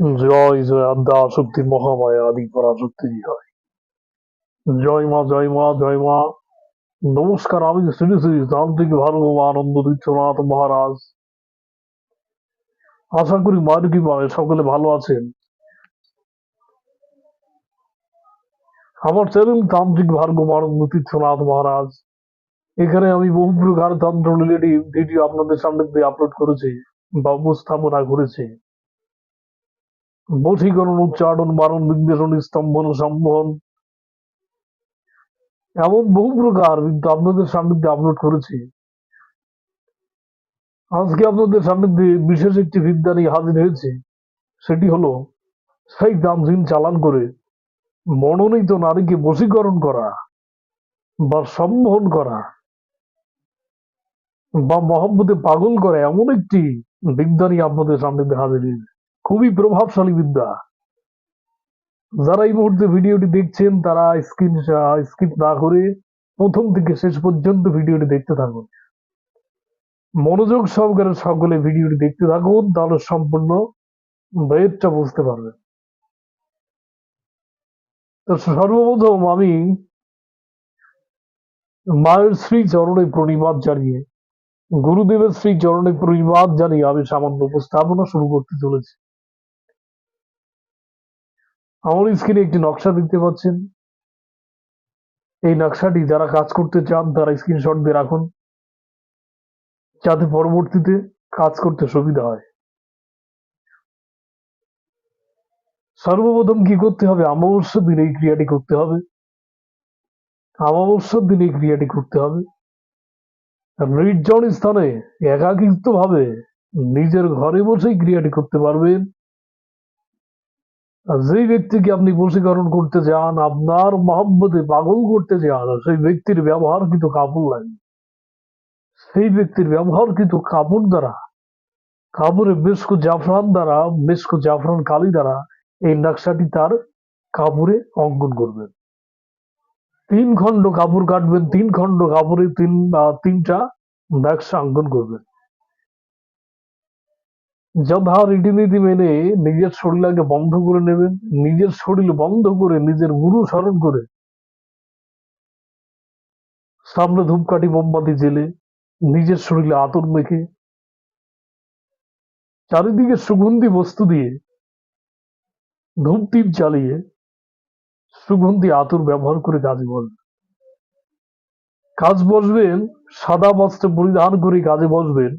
জয় জয় আদ্যা শক্তি, মহামায়া আদি পরাশক্তি হয়। জয় মা জয় মা জয় মা। নমস্কার, আমি শ্রী শ্রী তান্ত্রিক ভার্গব আনন্দ তীর্থনাথ মহারাজ। আশা করি মায়ের কি পাবে সকলে ভালো আছেন। আমার চ্যানেল তান্ত্রিক ভার্গব আনন্দ তীর্থনাথ মহারাজ। এখানে আমি বহু প্রকার তন্ত্র রিলেটিভ ভিডিও আপনাদের সামনে আপলোড করেছি বা উপস্থাপনা করেছি। বশীকরণ উচ্চারণ, বারণ বিদ্বেষণ স্তম্ভন সম্বহন এমন বহু প্রকার কিন্তু আপনাদের সান্নিধ্যে আপলোড করেছি। আজকে আপনাদের সান্নিধ্যে বিশেষ একটি বিদ্যা নিয়ে হাজির হয়েছে। সেটি হলো সেই দামহীন চালান করে মনোনীত নারীকে বশীকরণ করা বা সম্মোহন করা বা মহব্বতে পাগল করা এমন একটি বিদ্যা নিয়ে আপনাদের সান্নিধ্যে হাজির হয়েছে। খুবই প্রভাবশালী বিদ্যা। যারা এই মুহূর্তে ভিডিওটি দেখছেন, তারা স্ক্রিন স্কিপ না করে প্রথম থেকে শেষ পর্যন্ত ভিডিওটি দেখতে থাকুন। মনোযোগ সহকারে সকলে ভিডিওটি দেখতে থাকুন, তাহলে সম্পূর্ণ বেদটা বুঝতে পারবেন। তো সর্বপ্রথম আমি মায়ের শ্রী চরণে প্রণিবাদ জানিয়ে, গুরুদেবের শ্রী চরণে প্রণিবাদ জানিয়ে আমি সামান্য উপস্থাপনা শুরু করতে চলেছি। আমার স্ক্রিনে একটি নকশা দেখতে পাচ্ছেন এই নকশাটি যারা কাজ করতে চান, তারা স্ক্রিনশট দিয়ে রাখুন। যাতে পরবর্তীতে কাজ করতে সুবিধা হয়। সর্বপ্রথম কি করতে হবে? অমাবস্যার দিনে এই ক্রিয়াটি করতে হবে। অমাবস্যার দিনে এই ক্রিয়াটি করতে হবে। নির্জন স্থানে একাকিত্ব ভাবে নিজের ঘরে বসেই ক্রিয়াটি করতে পারবেন। যেই ব্যক্তিকে আপনি বশীকরণ করতে চান আপনার মহব্বতে পাগল করতে চান সেই ব্যক্তির ব্যবহার কিন্তু কাপড় লাগে। সেই ব্যক্তির ব্যবহার কিন্তু কাপড় দ্বারা, কাপড়ে মেসকো জাফরান দ্বারা মেসকো জাফরান কালি দ্বারা, এই নকশাটি তার কাপড়ে অঙ্কন করবেন। তিন খণ্ড কাপড় কাটবেন, তিন খণ্ড কাপড়ে তিন তিনটা নকশা অঙ্কন করবেন। যথা রীতিনীতি মেনে নিজের শরীরকে বন্ধ করে নেবেন, নিজের শরীর বন্ধ করে নিজের গুরু স্মরণ করে। সামনে ধূপকাঠি মোমবাতি জেলে নিজের শরীরে আতর মেখে চারিদিকে সুগন্ধি বস্তু দিয়ে ধূপ টিপ জ্বালিয়ে সুগন্ধি আতর ব্যবহার করে কাজে বসবেন কাজ বসবেন, সাদা বস্ত্র পরিধান করে কাজে বসবেন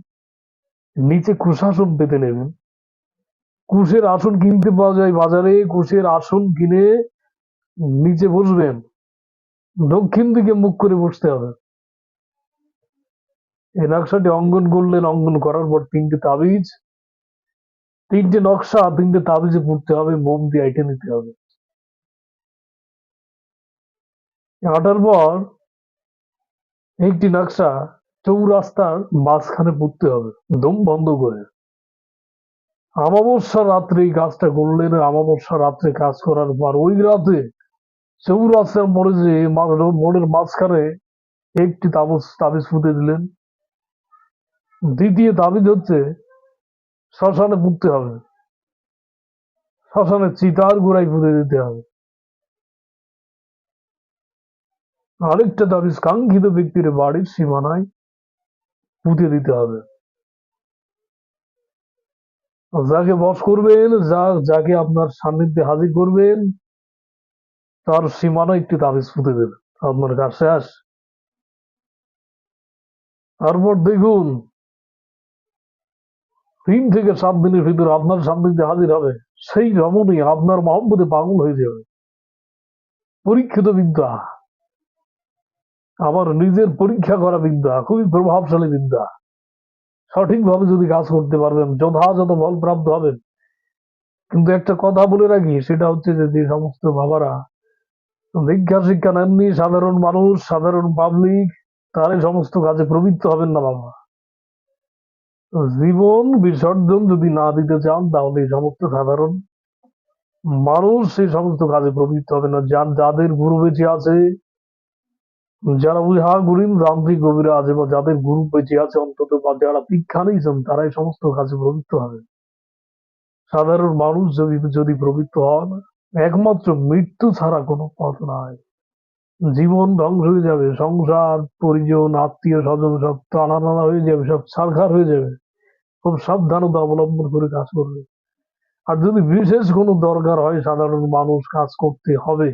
নিচে কুশাসন পেতে নেবেন। কুশের আসন কিনতে পাওয়া যায় বাজারে, কুশের আসন কিনে নিচে বসবেন। দক্ষিণ দিকে মুখ করে বসতে হবে। এই নকশাটি অঙ্গন করলেন অঙ্গন করার পর তিনটে তাবিজ, তিনটে নকশা, তিনটে তাবিজে পড়তে হবে মোম দিয়ে আইটে নিতে হবে। আটার পর একটি নকশা চৌরাস্তার মাঝখানে পড়তে হবে, দম বন্ধ করে। আমাবস্যা রাত্রে এই কাজটা করলেন আমাবস্যা রাত্রে কাজ করার পর ওই রাতে চৌরাস্তার মোড়ে যে মোড়ের মাঝখানে একটি তাবিজ তাবিজ পুঁতে দিলেন। দ্বিতীয় তাবিজ হচ্ছে শ্মশানে পুঁততে হবে। শ্মশানে চিতার গোড়ায় পুঁতে দিতে হবে। আরেকটা তাবিজ, কাঙ্ক্ষিত ব্যক্তির বাড়ির সীমানায় পুঁতে দিতে হবে। যাকে বস করবেন, যা, যাকে আপনার সান্নিধ্যে হাজির করবেন, তার সীমানা একটি তাবিজ পুঁতে দেবেন আপনার কাজ শেষ তারপর দেখুন, তিন থেকে সাত দিনের ভিতরে আপনার সান্নিধ্যে হাজির হবে। সেই রমণী আপনার মহব্বতে পাগল হয়ে যাবে। পরীক্ষিত বিদ্যা। আমার নিজের পরীক্ষা করা বিদ্যা, খুবই প্রভাবশালী বিদ্যা। সঠিকভাবে যদি কাজ করতে পারবেন, যথাযথ ফল প্রাপ্ত হবেন। কিন্তু একটা কথা বলে রাখি, সেটা হচ্ছে যে যে সমস্ত বাবারা দীক্ষা শিক্ষা নেননি, সাধারণ মানুষ, সাধারণ পাবলিক তার এই সমস্ত কাজে প্রবৃত্ত হবেন না বাবা। জীবন বিসর্জন যদি না দিতে চান, তাহলে এই সমস্ত সাধারণ মানুষ সেই সমস্ত কাজে প্রবৃত্ত হবে না। যার, যাদের গুরু বেঁচে আছে যারা উহা গুরিন যান্ত্রিক গভীরে আছে বা যাদের গুরু বেঁচে আছে অন্তত বা যারা দীক্ষা নিয়েছেন তারা এই সমস্ত কাজে প্রবৃত্ত হবে। সাধারণ মানুষ যদি যদি প্রবৃত্ত হন, একমাত্র মৃত্যু ছাড়া কোনো পথ নাই। জীবন ধ্বংস হয়ে যাবে, সংসার, পরিজন, আত্মীয় স্বজন সব টানা টানা হয়ে যাবে, সব ছারখার হয়ে যাবে। খুব সাবধানতা অবলম্বন করে কাজ করবে। আর যদি বিশেষ কোনো দরকার হয়, সাধারণ মানুষ কাজ করতে হবে।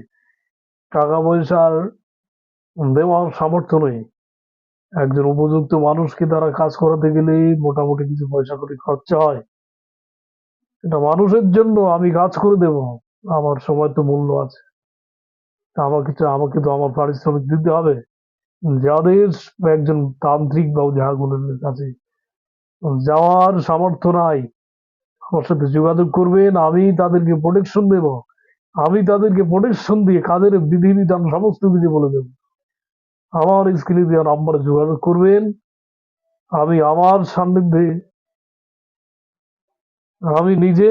টাকা পয়সার দেওয়ার সামর্থ্য নেই। একজন উপযুক্ত মানুষকে তারা কাজ করাতে গেলে মোটামুটি কিছু পয়সা করে খরচা হয়। এটা মানুষের জন্য আমি কাজ করে দেব, আমার সময় তো মূল্য আছে। আমাকে আমাকে তো আমার পারিশ্রমিক দিতে হবে। যাদের একজন তান্ত্রিক বা ঝাগুনের কাছে যাওয়ার সামর্থ্য নাই, আমার সাথে যোগাযোগ করবেন, আমি তাদেরকে প্রোটেকশন দেব। আমি তাদেরকে প্রোটেকশন দিয়ে কাদের বিধিবিধান সমস্ত কিছু বলে দেব। আমার স্ক্রিনে দেওয়া নাম্বারে যোগাযোগ করবেন। আমি আমার সান্নিধ্যে, আমি নিজে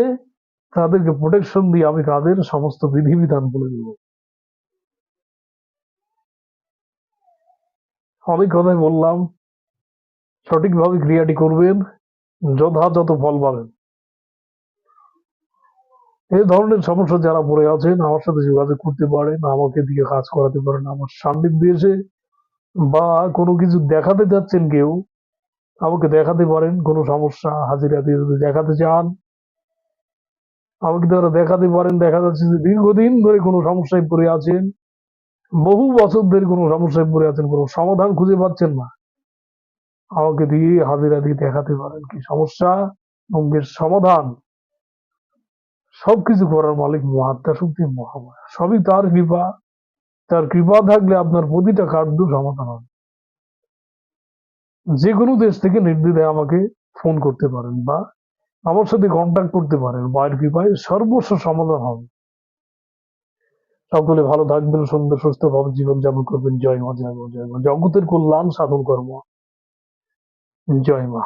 তাদেরকে প্রোটেকশন দিয়ে আমি তাদের সমস্ত বিধিবিধান বলে দেব। অনেক কথাই বললাম, সঠিকভাবে ক্রিয়াটি করবেন, যথাযথ ফল পাবেন। এই ধরনের সমস্যা যারা পড়ে আছেন, আমার সাথে যোগাযোগ করতে পারেন, আমাকে দিয়ে কাজ করাতে পারেন, আমার সান্নিধ্যে এসে বা কোনো কিছু দেখাতে যাচ্ছেন কেউ, আমাকে দেখাতে পারেন, কোনো সমস্যা, হাজিরা দিয়ে যদি দেখাতে চান। আমাকে তারা দেখাতে পারেন, দেখা যাচ্ছে যে দীর্ঘদিন ধরে কোনো সমস্যায় পড়ে আছেন, বহু বছর ধরে কোনো সমস্যায় পড়ে আছেন, কোনো সমাধান খুঁজে পাচ্ছেন না। আমাকে দিয়ে হাজিরা দিয়ে দেখাতে পারেন কি সমস্যা, অঙ্গের সমাধান। সবকিছু করার মালিক মহাত্মা শক্তি মহামায়া। সবই তার কৃপা। তার কৃপা থাকলে আপনার প্রতিটা কার্য সমাধান হবে। যে কোনো দেশ থেকে নির্দ্বিধায় আমাকে ফোন করতে পারেন বা আমার সাথে কন্ট্যাক্ট করতে পারেন। মায়ের কৃপায় সর্বস্ব সমাধান হবে। সকলে ভালো থাকবেন, সুন্দর, সুস্থ ভাবে জীবন যাপন করবেন। জয় মা জয় মা জয় মা। জগতের কল্যাণ সাধন কর্ম। জয় মা।